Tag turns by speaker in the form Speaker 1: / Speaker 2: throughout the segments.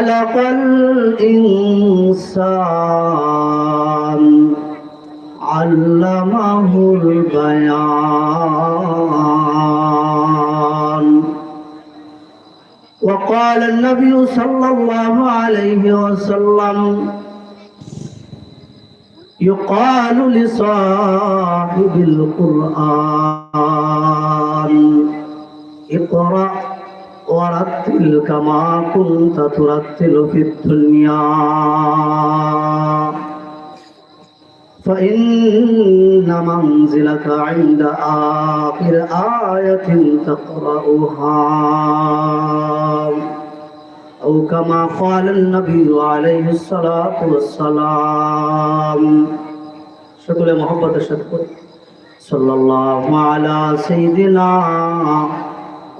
Speaker 1: خلق الإنسان. علمه البيان. وقال النبي صلى الله عليه وسلم يقال لصاحب القرآن اقرأ ورتل كما كنت ترتل في الدنيا فإن منزلك عند آخر آية تقرأها أو كما قال النبي عليه الصلاة والسلام شكرا محبة الشكر صلى الله على سيدنا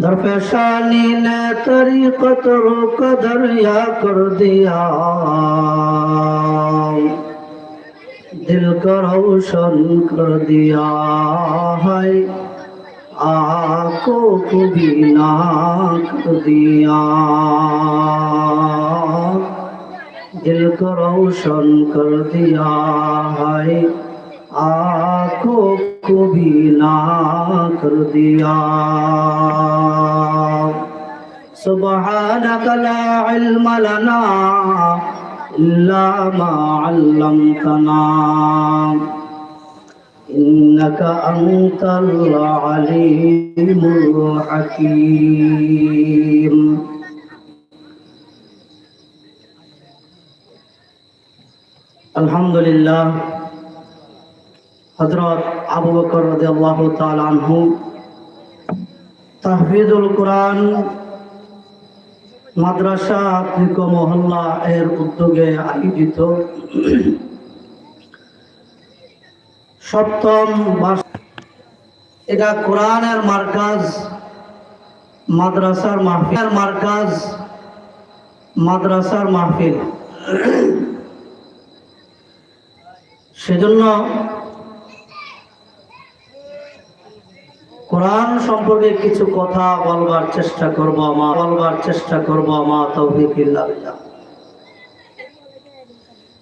Speaker 1: दर पेशानी ने कतरो कदर या कर दिया। दिल का रोशन कर दिया है आको को बिना कर दिया। दिल का रोशन कर दिया है आंखों को भी ना कर दिया سبحانك لا علم لنا إلا ما علمتنا إنك أنت العليم الحكيم الحمد لله হজরত আবু বকর তাহফিজুল কোরআন মাদ্রাসা আফ্রিক মহল্লা এর উদ্যোগে আয়োজিত। সপ্তম এটা কোরআনের মার্কাজ, মাদ্রাসার মাহফিল মার্কাজ, মাদ্রাসার মাহফিল। সেজন্য কোরআন সম্পর্কে কিছু কথা বলবার চেষ্টা করব মা বলবার চেষ্টা করব মা তৌফিক ইল্লাহ।